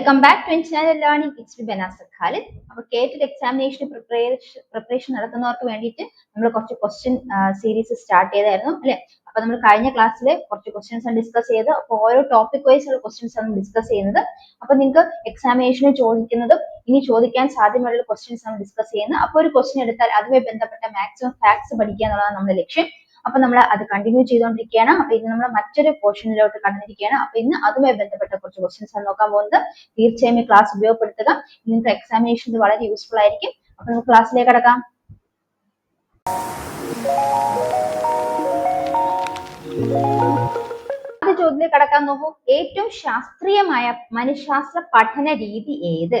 Welcome back to channel learning it's B Benazir Khalid അപ്പോൾ കേറ്റഡ് examination preparation preparation നടത്തുന്നവർക്ക് വേണ്ടിയിട്ട് നമ്മൾ കുറച്ച് ക്വസ്റ്റ്യൻ സീരീസ് സ്റ്റാർട്ട് ചെയ്തായിരുന്നു അല്ലേ? അപ്പോൾ നമ്മൾ കഴിഞ്ഞ ക്ലാസ്സിൽ കുറച്ച് ക്വസ്റ്റ്യൻസ് ഡിസ്കസ് ചെയ്ത് അപ്പോൾ ഓരോ ടോപ്പിക് വൈസ് ഉള്ള ക്വസ്റ്റ്യൻസ് ആണ് ഡിസ്കസ് ചെയ്യുന്നത്. അപ്പോൾ നിങ്ങൾക്ക് എക്സാമിനേഷന് ചോദിക്കുന്നതും ഇനി ചോദിക്കാൻ സാധ്യതയുള്ള ക്വസ്റ്റ്യൻസ് ആണ് ഡിസ്കസ് ചെയ്യുന്നത്. അപ്പോൾ ഒരു ക്വസ്റ്റ്യൻ എടുത്താൽ അതുമായി ബന്ധപ്പെട്ട മാക്സിമം ഫാക്ട്സ് പഠിക്കുക എന്നുള്ളതാണ് നമ്മുടെ ലക്ഷ്യം. അപ്പൊ നമ്മൾ അത് കണ്ടിന്യൂ ചെയ്തുകൊണ്ടിരിക്കുകയാണ് അപ്പൊ ഇന്ന് നമ്മൾ മറ്റൊരു പോർഷനിലോട്ട് കടന്നിരിക്കുകയാണ് അപ്പൊ ഇന്ന് അതുമായി ബന്ധപ്പെട്ട കുറച്ച് ക്വസ്റ്റ്യൻസ് ആണ് നോക്കാൻ പോകുന്നത്. തീർച്ചയായും ഈ ക്ലാസ് ഉപയോഗപ്പെടുത്തുക. നിങ്ങൾക്ക് എക്സാമിനേഷൻ വളരെ യൂസ്ഫുൾ ആയിരിക്കും. അപ്പൊ നമുക്ക് ക്ലാസ്സിലേക്ക് കടക്കാം. ആദ്യ ചോദ്യത്തിലേക്ക് കടക്കാൻ നോക്കൂ. ഏറ്റവും ശാസ്ത്രീയമായ മനഃശാസ്ത്ര പഠന രീതി ഏത്?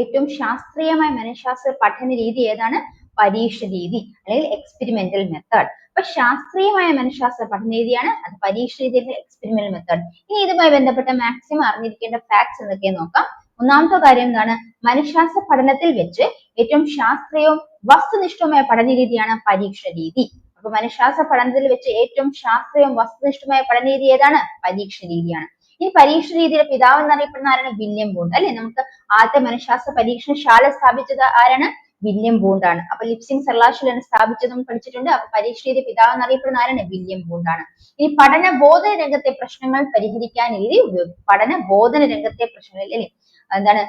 ഏറ്റവും ശാസ്ത്രീയമായ മനഃശാസ്ത്ര പഠന രീതി ഏതാണ്? പരീക്ഷ രീതി അല്ലെങ്കിൽ എക്സ്പെരിമെന്റൽ മെത്തേഡ് അപ്പൊ ശാസ്ത്രീയമായ മനഃശാസ്ത്ര പഠന രീതിയാണ് അത് പരീക്ഷ രീതിയുടെ എക്സ്പെരിമെന്റൽ മെത്തേഡ് ഇനി ഇതുമായി ബന്ധപ്പെട്ട മാക്സിമം അറിഞ്ഞിരിക്കേണ്ട ഫാക്ട്സ് എന്തൊക്കെയെന്ന് നോക്കാം. ഒന്നാമത്തെ കാര്യം എന്താണ്? മനഃശാസ്ത്ര പഠനത്തിൽ വെച്ച് ഏറ്റവും ശാസ്ത്രീയവും വസ്തുനിഷ്ഠവുമായ പഠന രീതിയാണ് പരീക്ഷ രീതി. അപ്പൊ മനഃശാസ്ത്ര പഠനത്തിൽ വെച്ച് ഏറ്റവും ശാസ്ത്രീയവും വസ്തുനിഷ്ഠമായ പഠന രീതി ഏതാണ്? പരീക്ഷ രീതിയാണ്. ഈ പരീക്ഷ രീതിയുടെ പിതാവ് എന്നറിയപ്പെടുന്ന ആരാണ്? William Wundt. അല്ലെ? നമുക്ക് ആദ്യത്തെ മനഃശാസ്ത്ര പരീക്ഷണശാല സ്ഥാപിച്ചത് ആരാണ്? വില്യം ബോണ്ടാണ്. അപ്പൊ ലിപ്സിംഗ് സർലാഷിലാണ് സ്ഥാപിച്ചതും പഠിച്ചിട്ടുണ്ട്. അപ്പൊ പരീക്ഷയുടെ പിതാവ് എന്നറിയപ്പെടുന്ന ആരാണ്? വില്യം ബോണ്ടാണ്. ഈ പഠന ബോധന രംഗത്തെ പ്രശ്നങ്ങൾ പരിഹരിക്കാൻ രീതി ഉപയോഗിക്കും പഠന ബോധന രംഗത്തെ പ്രശ്നങ്ങൾ അല്ലെ? എന്താണ്?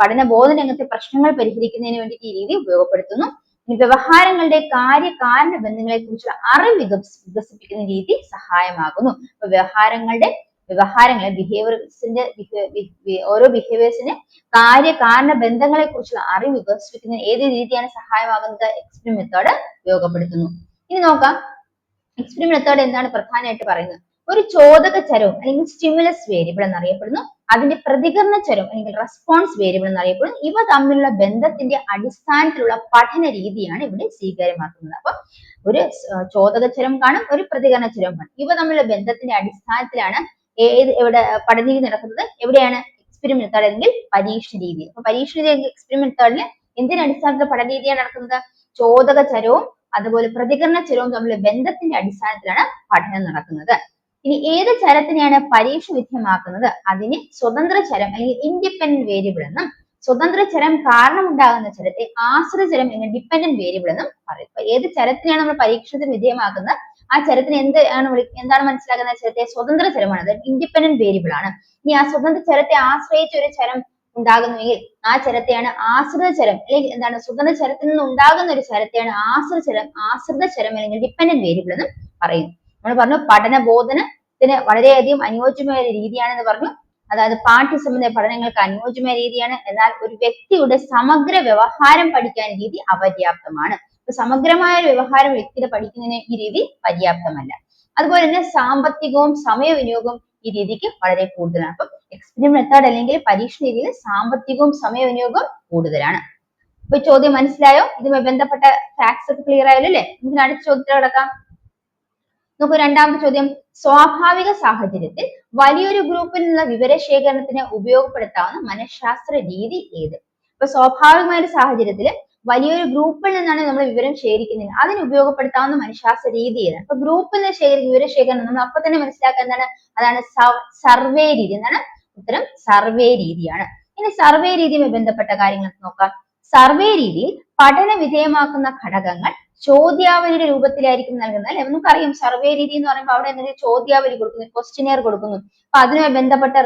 പഠന ബോധന രംഗത്തെ പ്രശ്നങ്ങൾ പരിഹരിക്കുന്നതിന് വേണ്ടിയിട്ട് ഈ രീതി ഉപയോഗപ്പെടുത്തുന്നു. വ്യവഹാരങ്ങളുടെ കാര്യകാരണ ബന്ധങ്ങളെ കുറിച്ചുള്ള അറിവ് വികസിപ്പിക്കുന്ന രീതി സഹായമാകുന്നു. വ്യവഹാരങ്ങളുടെ വ്യവഹാരങ്ങളെ ബിഹേവിയർസിന്റെ ഓരോ ബിഹേവിയേഴ്സിന് കാര്യകാരണ ബന്ധങ്ങളെ കുറിച്ചുള്ള അറിവ് വികസിപ്പിക്കുന്ന ഏത് രീതിയാണ് സഹായമാകുന്നത്? എക്സ്പെരിമെന്റ് മെത്തേഡ് ഉപയോഗപ്പെടുത്തുന്നു. ഇനി നോക്കാം. എക്സ്പെരിമെന്റ് മെത്തേഡ് എന്താണ് പ്രധാനമായിട്ട് പറയുന്നത്? ഒരു ചോദക ചരവും അല്ലെങ്കിൽ സ്റ്റിമുലസ് വേരിയബിൾ എന്നറിയപ്പെടുന്നു. അതിന്റെ പ്രതികരണ ചരം അല്ലെങ്കിൽ റെസ്പോൺസ് വേരിയബിൾ എന്നറിയപ്പെടുന്നു. ഇവ തമ്മിലുള്ള ബന്ധത്തിന്റെ അടിസ്ഥാനത്തിലുള്ള പഠന രീതിയാണ് ഇവിടെ സ്വീകാര്യമാക്കുന്നത്. അപ്പൊ ഒരു ചോദക ചരം കാണും ഒരു പ്രതികരണ ചരം കാണും. ഇവ തമ്മിലുള്ള ബന്ധത്തിന്റെ അടിസ്ഥാനത്തിലാണ് ഏത് എവിടെ പഠന രീതി നടക്കുന്നത് എവിടെയാണ് എക്സ്പെരിമെന്റ് മെത്തേഡ് അല്ലെങ്കിൽ പരീക്ഷണ രീതി. അപ്പൊ പരീക്ഷണ രീതി എക്സ്പെരിമെന്റ് മെത്തേഡിൽ എന്തിന്റെ അടിസ്ഥാനത്തിൽ പഠന പഠനരീതിയാണ് നടക്കുന്നത്? ചോദക ചരവും അതുപോലെ പ്രതികരണ ചരവും തമ്മിലുള്ള ബന്ധത്തിന്റെ അടിസ്ഥാനത്തിലാണ് പഠനം നടക്കുന്നത്. ഇനി ഏത് ചരത്തിനെയാണ് പരീക്ഷ വിധേയമാക്കുന്നത്? അതിന് സ്വതന്ത്ര ചരം അല്ലെങ്കിൽ ഇൻഡിപെൻഡന്റ് വേരിയബിൾ എന്നും സ്വതന്ത്ര ചരം കാരണമുണ്ടാകുന്ന ചരത്തെ ആശ്രിത ചരം അല്ലെങ്കിൽ ഡിപെൻഡന്റ് വേരിയബിൾ എന്നും പറയും. ഏത് ചരത്തിനെയാണ് നമ്മൾ പരീക്ഷണത്തിന് വിധേയമാക്കുന്നത്? ആ ചരത്തിന് എന്ത് ആണ് വിളി എന്താണ് മനസ്സിലാക്കുന്നത്? ചരത്തെ സ്വതന്ത്ര ചരമാണ് അത് ഇൻഡിപെൻഡന്റ് വേരിയബിൾ ആണ്. ഇനി ആ സ്വതന്ത്ര ചരത്തെ ആശ്രയിച്ച് ഒരു ചരം ഉണ്ടാകുന്നുവെങ്കിൽ ആ ചരത്തെയാണ് ആശ്രിത ചരം അല്ലെങ്കിൽ എന്താണ് സ്വതന്ത്ര ചരത്തിൽ നിന്ന് ഉണ്ടാകുന്ന ഒരു ചരത്തെയാണ് ആശ്രിത ചരം ആശ്രിത ചരം അല്ലെങ്കിൽ ഡിപെൻഡന്റ് വേരിയബിൾ എന്ന് പറയും. നമ്മൾ പറഞ്ഞു പഠന ബോധനത്തിന് വളരെയധികം അനുയോജ്യമായ ഒരു രീതിയാണെന്ന് പറഞ്ഞു. അതായത് പാഠ്യസംബന്ധ പഠനങ്ങൾക്ക് അനുയോജ്യമായ രീതിയാണ്. എന്നാൽ ഒരു വ്യക്തിയുടെ സമഗ്ര വ്യവഹാരം പഠിക്കാൻ രീതി അപര്യാപ്തമാണ്. സമഗ്രമായ ഒരു വ്യവഹാരം വ്യക്തിയുടെ പഠിക്കുന്നതിന് ഈ രീതി പര്യാപ്തമല്ല. അതുപോലെ തന്നെ സാമ്പത്തികവും സമയവിനിയോഗവും ഈ രീതിക്ക് വളരെ കൂടുതലാണ്. അപ്പം എക്സ്പെരിമെന്റ് മെത്തേഡ് അല്ലെങ്കിൽ പരീക്ഷ രീതിയിൽ സാമ്പത്തികവും സമയവിനിയോഗവും കൂടുതലാണ്. അപ്പൊ ചോദ്യം മനസ്സിലായോ? ഇതുമായി ബന്ധപ്പെട്ട ഫാക്ട്സ് ഒക്കെ ക്ലിയർ ആയല്ലോ അല്ലേ? നമുക്ക് അടുത്ത ചോദ്യത്തിൽ കിടക്കാം. നോക്കൂ രണ്ടാമത്തെ ചോദ്യം. സ്വാഭാവിക സാഹചര്യത്തിൽ വലിയൊരു ഗ്രൂപ്പിൽ നിന്നുള്ള വിവരശേഖരണത്തിന് ഉപയോഗപ്പെടുത്താവുന്ന മനഃശാസ്ത്ര രീതി ഏത്? ഇപ്പൊ സ്വാഭാവികമായ ഒരു സാഹചര്യത്തിൽ വലിയൊരു ഗ്രൂപ്പിൽ നിന്നാണ് നമ്മൾ വിവരം ശേഖരിക്കുന്നത്. അതിന് ഉപയോഗപ്പെടുത്താവുന്ന മനഃശാസ്ത്ര രീതി ഏതാണ് അപ്പൊ ഗ്രൂപ്പിൽ നിന്ന് ശേഖരി വിവരശേഖരണം നമ്മൾ അപ്പൊ തന്നെ മനസ്സിലാക്കുക എന്താണ്? അതാണ് സർവേ രീതി. എന്താണ്? ഉത്തരം സർവേ രീതിയാണ്. ഇനി സർവേ രീതിയുമായി ബന്ധപ്പെട്ട കാര്യങ്ങൾ നോക്കാം. സർവേ രീതിയിൽ പഠന വിധേയമാക്കുന്ന ഘടകങ്ങൾ ചോദ്യാവലിയുടെ രൂപത്തിലായിരിക്കും നൽകുന്നത്. അല്ലെ? നമുക്കറിയാം സർവേ രീതി എന്ന് പറയുമ്പോൾ അവിടെ എന്തെങ്കിലും ചോദ്യാവലി കൊടുക്കുന്നു ക്വസ്റ്റിനെയർ കൊടുക്കുന്നു. അപ്പൊ അതിനുമായി ബന്ധപ്പെട്ട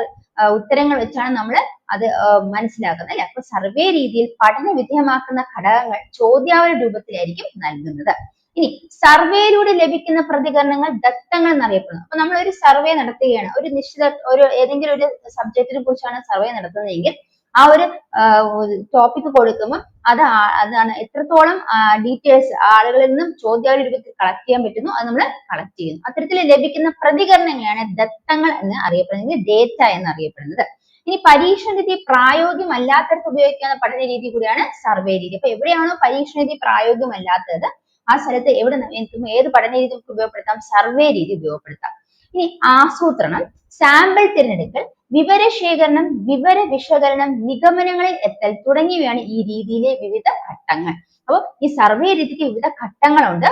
ഉത്തരങ്ങൾ വെച്ചാണ് നമ്മൾ അത് മനസ്സിലാക്കുന്നത്. അല്ലെ? അപ്പൊ സർവേ രീതിയിൽ പഠന വിധേയമാക്കുന്ന ഘടകങ്ങൾ ചോദ്യാവലി രൂപത്തിലായിരിക്കും നൽകുന്നത്. ഇനി സർവേയിലൂടെ ലഭിക്കുന്ന പ്രതികരണങ്ങൾ ദത്തങ്ങൾ എന്നറിയപ്പെടുന്നു. അപ്പൊ നമ്മൾ ഒരു സർവേ നടത്തുകയാണ്. ഒരു നിശ്ചിത ഒരു ഏതെങ്കിലും ഒരു സബ്ജക്റ്റിനെ കുറിച്ചാണ് സർവേ നടത്തുന്നതെങ്കിൽ ആ ഒരു ടോപ്പിക് കൊടുക്കുമ്പോൾ അത് അതാണ് എത്രത്തോളം ഡീറ്റെയിൽസ് ആളുകളിൽ നിന്നും ചോദ്യാവലി രൂപത്തിൽ കളക്ട് ചെയ്യാൻ പറ്റുന്നു അത് നമ്മൾ കളക്ട് ചെയ്യുന്നു. അത്തരത്തിൽ ലഭിക്കുന്ന പ്രതികരണങ്ങളാണ് ദത്തങ്ങൾ എന്ന് അറിയപ്പെടുന്നത് ഡേറ്റ എന്ന് അറിയപ്പെടുന്നത്. ഇനി പരീക്ഷണ രീതി പ്രായോഗികമല്ലാത്തടത്ത് ഉപയോഗിക്കുന്ന പഠന രീതി കൂടിയാണ് സർവേ രീതി. അപ്പൊ എവിടെയാണോ പരീക്ഷണ രീതി പ്രായോഗികമല്ലാത്തത് ആ സ്ഥലത്ത് എവിടെ ഏത് പഠന രീതി ഉപയോഗപ്പെടുത്താം സർവേ രീതി ഉപയോഗപ്പെടുത്താം. ഇനി ആസൂത്രണം സാമ്പിൾ തിരഞ്ഞെടുക്കൽ വിവരശേഖരണം വിവര വിശകലനം നിഗമനങ്ങളിൽ എത്തൽ തുടങ്ങിയവയാണ് ഈ രീതിയിലെ വിവിധ ഘട്ടങ്ങൾ. അപ്പൊ ഈ സർവേ രീതിക്ക് വിവിധ ഘട്ടങ്ങളുണ്ട്.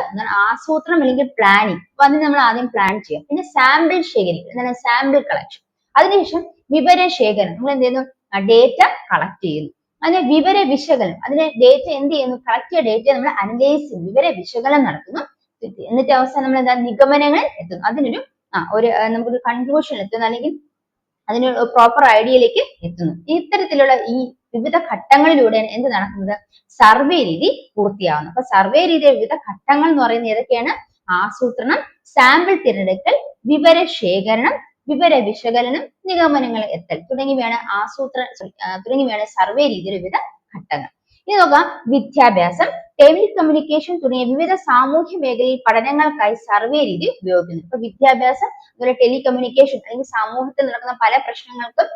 ആസൂത്രണം അല്ലെങ്കിൽ പ്ലാനിങ് അപ്പൊ അതിന് നമ്മൾ ആദ്യം പ്ലാൻ ചെയ്യാം. പിന്നെ സാമ്പിൾ ശേഖരിക്കുക എന്താണ് സാമ്പിൾ കളക്ഷൻ അതിനുശേഷം വിവര വിവരശേഖരണം. നമ്മൾ എന്ത് ചെയ്യുന്നു? ഡേറ്റ കളക്ട് ചെയ്യുന്നു. അതിന് വിവര വിശകലനം അതിന് ഡേറ്റ എന്ത് ചെയ്യുന്നു? കളക്ട് ചെയ്ത ഡേറ്റ നമ്മൾ അനലൈസ് വിവര വിശകലനം നടത്തുന്നു. എന്നിട്ട് അവസാനം നമ്മൾ എന്താ? നിഗമനങ്ങൾ എത്തുന്നു. അതിനൊരു ആ ഒരു നമുക്കൊരു കൺക്ലൂഷൻ എത്തുന്നു. അല്ലെങ്കിൽ അതിന് പ്രോപ്പർ ഐഡിയയിലേക്ക് എത്തുന്നു. ഇത്തരത്തിലുള്ള ഈ വിവിധ ഘട്ടങ്ങളിലൂടെയാണ് എന്ത് നടക്കുന്നത്? സർവേ രീതി പൂർത്തിയാവുന്നത് അപ്പൊ സർവേ രീതിയുടെ വിവിധ ഘട്ടങ്ങൾ എന്ന് പറയുന്നത് ഏതൊക്കെയാണ്? ആസൂത്രണം സാമ്പിൾ തിരഞ്ഞെടുക്കൽ വിവര ശേഖരണം വിവര വിശകലനം നിഗമനങ്ങൾ എത്തൽ തുടങ്ങിയവയാണ് sorry, തുടങ്ങിയവയാണ് സർവേ രീതിയുടെ വിവിധ ഘട്ടങ്ങൾ. ഇനി നോക്കാം വിദ്യാഭ്യാസം ടെലി കമ്മ്യൂണിക്കേഷൻ തുടങ്ങിയ വിവിധ സാമൂഹ്യ മേഖലയിൽ പഠനങ്ങൾക്കായി സർവേ രീതി ഉപയോഗിക്കുന്നു. ഇപ്പൊ വിദ്യാഭ്യാസം അതുപോലെ ടെലി കമ്മ്യൂണിക്കേഷൻ അല്ലെങ്കിൽ സമൂഹത്തിൽ നടക്കുന്ന പല പ്രശ്നങ്ങൾക്കും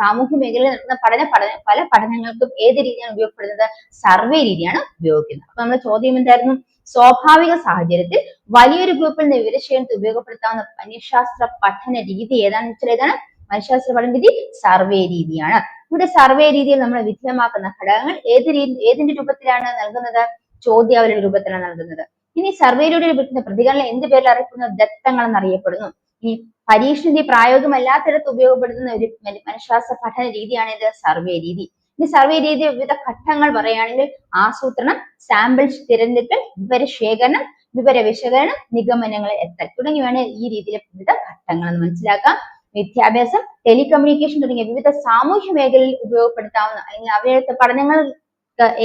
സാമൂഹ്യ മേഖലയിൽ നടക്കുന്ന പഠന പഠന പല പഠനങ്ങൾക്കും ഏത് രീതിയാണ് ഉപയോഗപ്പെടുന്നത്? സർവേ രീതിയാണ് ഉപയോഗിക്കുന്നത്. അപ്പൊ നമ്മുടെ ചോദ്യം എന്തായിരുന്നു? സ്വാഭാവിക സാഹചര്യത്തിൽ വലിയൊരു ഗ്രൂപ്പിൽ നിന്ന് വിവരശേഖരണത്തിൽ ഉപയോഗപ്പെടുത്താവുന്ന മനുഷ്യാസ്ത്ര പഠന രീതി ഏതാണെന്ന് വെച്ചാൽ ഏതാണ് മനുഷ്യാസ്ത്ര പഠന രീതി സർവേ രീതിയാണ്. ഇവിടെ സർവേ രീതിയിൽ നമ്മൾ വിധേയമാക്കുന്ന ഘടകങ്ങൾ ഏത് രീതി ഏതിന്റെ രൂപത്തിലാണ് നൽകുന്നത്? ചോദ്യാവലിയുടെ രൂപത്തിലാണ് നൽകുന്നത്. ഇനി സർവേയിലൂടെ ലഭിക്കുന്ന പ്രതികരണം എന്ത് പേരിൽ അറിയപ്പെടുന്നു? ദത്തങ്ങൾ എന്നറിയപ്പെടുന്നു ഈ പരീക്ഷണ പ്രായോഗികമല്ലാത്തിടത്ത് ഉപയോഗപ്പെടുത്തുന്ന ഒരു മനുഷ്യാസ പഠന രീതിയാണ് ഇത് സർവേ രീതി. ഇനി സർവേ രീതി വിവിധ ഘട്ടങ്ങൾ പറയുകയാണെങ്കിൽ ആസൂത്രണം സാമ്പിൾ തിരഞ്ഞെടുപ്പ് വിവര ശേഖരണം വിവര വിശകലനം നിഗമനങ്ങൾ എത്തൽ തുടങ്ങിയവയാണ് ഈ രീതിയിലെ വിവിധ ഘട്ടങ്ങൾ എന്ന് മനസ്സിലാക്കാം. വിദ്യാഭ്യാസം ടെലികമ്മ്യൂണിക്കേഷൻ തുടങ്ങിയ വിവിധ സാമൂഹ്യ മേഖലയിൽ ഉപയോഗപ്പെടുത്താവുന്ന അല്ലെങ്കിൽ അവയുടെ പഠനങ്ങൾ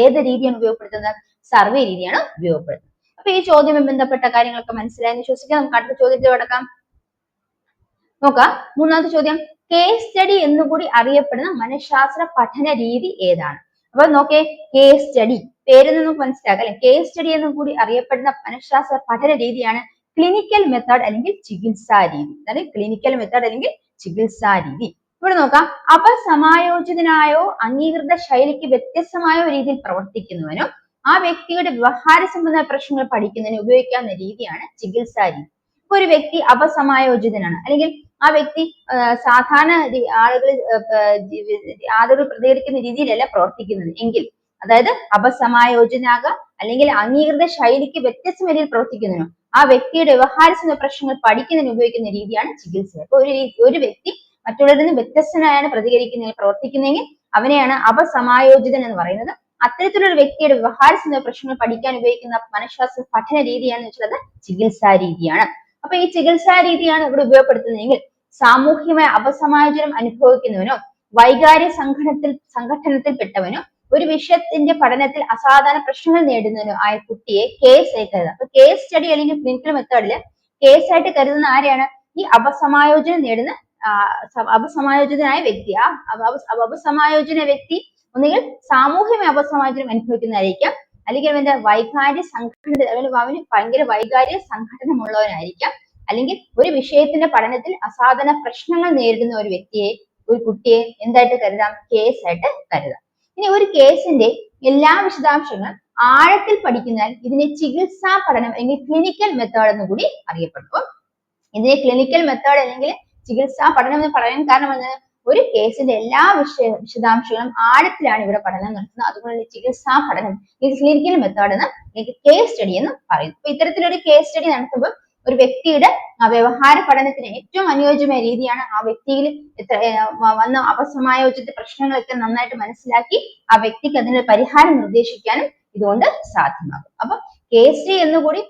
ഏത് രീതിയാണ് ഉപയോഗപ്പെടുത്തുന്നത് സർവേ രീതിയാണ് ഉപയോഗപ്പെടുത്തുന്നത്. അപ്പൊ ഈ ചോദ്യവുമായി ബന്ധപ്പെട്ട കാര്യങ്ങളൊക്കെ മനസ്സിലായെന്ന് വിശ്വസിക്കാം. നമുക്ക് അടുത്ത ചോദ്യത്തിൽ കിടക്കാം. നോക്കാം. മൂന്നാമത്തെ ചോദ്യം. കേസ് സ്റ്റഡി എന്നുകൂടി അറിയപ്പെടുന്ന മനഃശാസ്ത്ര പഠന രീതി ഏതാണ്? അപ്പൊ നോക്കേ കേസ് സ്റ്റഡി പേരിൽ നിന്നും മനസ്സിലാക്കാം അല്ലെ? കേസ് സ്റ്റഡി എന്നും കൂടി അറിയപ്പെടുന്ന മനഃശാസ്ത്ര പഠന രീതിയാണ് ക്ലിനിക്കൽ മെത്തേഡ് അല്ലെങ്കിൽ ചികിത്സാ രീതി. അതായത് ക്ലിനിക്കൽ മെത്തേഡ് അല്ലെങ്കിൽ ചികിത്സാ രീതി. ഇവിടെ നോക്കാം. അപസമായോജിതനായോ അംഗീകൃത ശൈലിക്ക് വ്യത്യസ്തമായോ രീതിയിൽ പ്രവർത്തിക്കുന്നവനോ ആ വ്യക്തിയുടെ വ്യവഹാര സംബന്ധമായ പ്രശ്നങ്ങൾ പഠിക്കുന്നതിന് ഉപയോഗിക്കാവുന്ന രീതിയാണ് ചികിത്സാ രീതി. ഇപ്പൊ ഒരു വ്യക്തി അപസമായോജിതനാണ്. അല്ലെങ്കിൽ ആ വ്യക്തി സാധാരണ ആളുകൾ ആളുകൾ പ്രതികരിക്കുന്ന രീതിയിലല്ല പ്രവർത്തിക്കുന്നത്. എങ്കിൽ അതായത് അപസമായോജനാകാം അല്ലെങ്കിൽ അംഗീകൃത ശൈലിക്ക് വ്യത്യസ്ത രീതിയിൽ പ്രവർത്തിക്കുന്നതിനോ ആ വ്യക്തിയുടെ വ്യവഹാര പ്രശ്നങ്ങൾ പഠിക്കുന്നതിന് ഉപയോഗിക്കുന്ന രീതിയാണ് ചികിത്സ. അപ്പൊ ഒരു ഒരു വ്യക്തി മറ്റുള്ളവരിൽ നിന്ന് വ്യത്യസ്തനായാണ് പ്രതികരിക്കുന്നതിൽ പ്രവർത്തിക്കുന്നതെങ്കിൽ അവനെയാണ് അപസമായോജിതൻ എന്ന് പറയുന്നത്. അത്തരത്തിലുള്ള വ്യക്തിയുടെ വ്യവഹാര പ്രശ്നങ്ങൾ പഠിക്കാൻ ഉപയോഗിക്കുന്ന മനഃശാസ്ത്ര പഠന രീതിയാണെന്ന് വെച്ചാൽ ചികിത്സാ രീതിയാണ്. അപ്പൊ ഈ ചികിത്സാ രീതിയാണ് ഇവിടെ ഉപയോഗപ്പെടുത്തുന്നതെങ്കിൽ സാമൂഹ്യമായ അപസമായോജനം അനുഭവിക്കുന്നവനോ വൈകാര്യ സംഘടനത്തിൽ സംഘടനത്തിൽപ്പെട്ടവനോ ഒരു വിഷയത്തിന്റെ പഠനത്തിൽ അസാധാരണ പ്രശ്നങ്ങൾ നേടുന്നതിനോ ആയ കുട്ടിയെ കേസ് ആയി കരുതാം. അപ്പൊ കേസ് സ്റ്റഡി അല്ലെങ്കിൽ ക്ലിനിക്കൽ മെത്തേഡിൽ കേസ് ആയിട്ട് കരുതുന്ന ആരെയാണ്? ഈ അപസമായോജനം നേടുന്ന അപസമായോജിതനായ വ്യക്തി. ആ അപ- അപ- അപസമായോജന വ്യക്തി ഒന്നുകിൽ സാമൂഹ്യമായ അപസമായോജനം അനുഭവിക്കുന്നതായിരിക്കാം അല്ലെങ്കിൽ അവന്റെ വൈകാര്യ സംഘടന അല്ലെങ്കിൽ അവന് ഭയങ്കര വൈകാര്യ സംഘടനമുള്ളവനായിരിക്കാം. അല്ലെങ്കിൽ ഒരു വിഷയത്തിന്റെ പഠനത്തിൽ അസാധാരണ പ്രശ്നങ്ങൾ നേരിടുന്ന ഒരു വ്യക്തിയെ ഒരു കുട്ടിയെ എന്തായിട്ട് കരുതാം? കേസ് ആയിട്ട് കരുതാം. ഇനി ഒരു കേസിന്റെ എല്ലാ വിശദാംശങ്ങളും ആഴത്തിൽ പഠിക്കുന്നതിനാൽ ഇതിനെ ചികിത്സാ പഠനം അല്ലെങ്കിൽ ക്ലിനിക്കൽ മെത്തേഡ് എന്ന് കൂടി അറിയപ്പെടുന്നു. ഇതിനെ ക്ലിനിക്കൽ മെത്തേഡ് അല്ലെങ്കിൽ ചികിത്സാ പഠനം എന്ന് പറയാൻ കാരണം എന്താണ് ഒരു കേസിന്റെ എല്ലാ വിഷയ വിശദാംശങ്ങളും ആഴത്തിലാണ് ഇവിടെ പഠനം നടത്തുന്നത്. അതുപോലെ ചികിത്സാ പഠനം ഇത് ക്ലിനിക്കൽ മെത്തേഡ് എന്ന് അല്ലെങ്കിൽ കേസ് സ്റ്റഡി എന്ന് പറയുന്നു. അപ്പൊ ഇത്തരത്തിലൊരു കേസ് സ്റ്റഡി നടത്തുമ്പോൾ ഒരു വ്യക്തിയുടെ വ്യവഹാര പഠനത്തിന് ഏറ്റവും അനുയോജ്യമായ രീതിയാണ് ആ വ്യക്തിയിൽ എത്ര വന്ന അപസമായോജിത പ്രശ്നങ്ങളൊക്കെ നന്നായിട്ട് മനസ്സിലാക്കി ആ വ്യക്തിക്ക് അതിന് പരിഹാരം നിർദ്ദേശിക്കാനും ഇതുകൊണ്ട് സാധ്യമാകും. അപ്പൊ കേസ് സ്റ്റഡി എന്നുകൂടി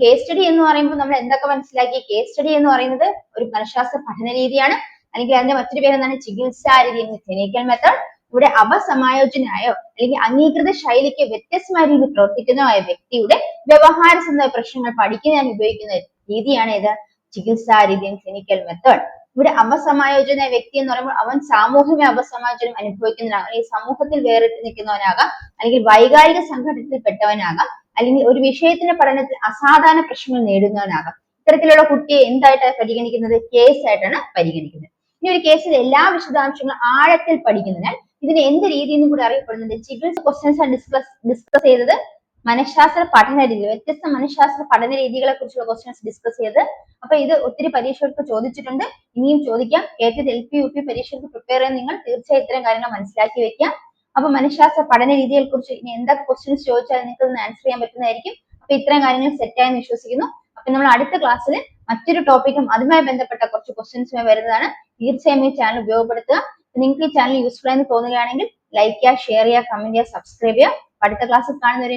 കേസ് സ്റ്റഡി എന്ന് പറയുമ്പോൾ നമ്മൾ എന്തൊക്കെ മനസ്സിലാക്കി? കേസ് സ്റ്റഡി എന്ന് പറയുന്നത് ഒരു മനഃശാസ്ത്ര പഠന രീതിയാണ് അല്ലെങ്കിൽ അതിന്റെ മറ്റൊരു പേര് എന്താണ് ചികിത്സാ രീതി മെത്തേഡ് ഇവിടെ അപസമായോജനായോ അല്ലെങ്കിൽ അംഗീകൃത ശൈലിക്ക് വ്യത്യസ്തമായ രീതിയിൽ പ്രവർത്തിക്കുന്നതോ ആയ വ്യക്തിയുടെ വ്യവഹാര സംബന്ധമായ പ്രശ്നങ്ങൾ പഠിക്കുന്നതിന് ഉപയോഗിക്കുന്ന രീതിയാണ് ഇത്. ചികിത്സാ രീതി ക്ലിനിക്കൽ മെത്തേഡ് ഇവിടെ അപസമായോജന വ്യക്തി എന്ന് പറയുമ്പോൾ അവൻ സാമൂഹിക അപസമായോജനം അനുഭവിക്കുന്നവനാകാം. അല്ലെങ്കിൽ സമൂഹത്തിൽ വേറിട്ട് നിൽക്കുന്നവനാകാം. അല്ലെങ്കിൽ വൈകാരിക സംഘടനത്തിൽ പെട്ടവനാകാം അല്ലെങ്കിൽ ഒരു വിഷയത്തിന്റെ പഠനത്തിൽ അസാധാരണ പ്രശ്നങ്ങൾ നേടുന്നവനാകാം ഇത്തരത്തിലുള്ള കുട്ടിയെ എന്തായിട്ടാണ് പരിഗണിക്കുന്നത്? കേസ് ആയിട്ടാണ് പരിഗണിക്കുന്നത്. ഇനി ഒരു കേസിൽ എല്ലാ വിശദാംശങ്ങളും ആഴത്തിൽ പഠിക്കുന്നതിനാൽ ഇതിന് എന്ത് രീതി എന്നും കൂടി അറിയപ്പെടുന്നുണ്ട്? ചികിത്സ ക്വസ്റ്റ്യൻസ് ആണ് ഡിസ്കസ് ഡിസ്കസ് ചെയ്തത്. മനഃശാസ്ത്ര പഠന രീതി വ്യത്യസ്ത മനഃശാസ്ത്ര പഠന രീതികളെ കുറിച്ചുള്ള ക്വസ്റ്റ്യൻസ് ഡിസ്കസ് ചെയ്ത് അപ്പൊ ഇത് ഒത്തിരി പരീക്ഷകൾക്ക് ചോദിച്ചിട്ടുണ്ട്. ഇനിയും ചോദിക്കാം. ഏറ്റവും എൽ പി യു പി പരീക്ഷകൾക്ക് പ്രിപ്പയർ ചെയ്യാൻ നിങ്ങൾ തീർച്ചയായും ഇത്തരം കാര്യങ്ങൾ മനസ്സിലാക്കി വെക്കാം. അപ്പൊ മനഃശാസ്ത്ര പഠന രീതിയെ കുറിച്ച് ഇനി എന്തൊക്കെ ക്വസ്റ്റ്യൻസ് ചോദിച്ചാൽ നിങ്ങൾക്ക് ആൻസർ ചെയ്യാൻ പറ്റുന്നതായിരിക്കും. അപ്പൊ ഇത്തരം കാര്യങ്ങൾ സെറ്റായെന്ന് വിശ്വസിക്കുന്നു. അപ്പൊ നമ്മൾ അടുത്ത ക്ലാസ്സിൽ മറ്റൊരു ടോപ്പിക്കും അതുമായി ബന്ധപ്പെട്ട കുറച്ച് ക്വസ്റ്റ്യൻസുമായി വരുന്നതാണ്. തീർച്ചയായും ഈ ചാനൽ ഉപയോഗപ്പെടുത്തുക. നിങ്ങൾക്ക് ഈ ചാനൽ യൂസ്ഫുൾ ആയെന്ന് തോന്നുകയാണെങ്കിൽ ലൈക്ക് ചെയ്യുക ഷെയർ ചെയ്യുക കമന്റ് ചെയ്യുക സബ്സ്ക്രൈബ് ചെയ്യുക. അടുത്ത ക്ലാസ്സിൽ കാണുന്നവരെ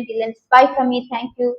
bye from me thank you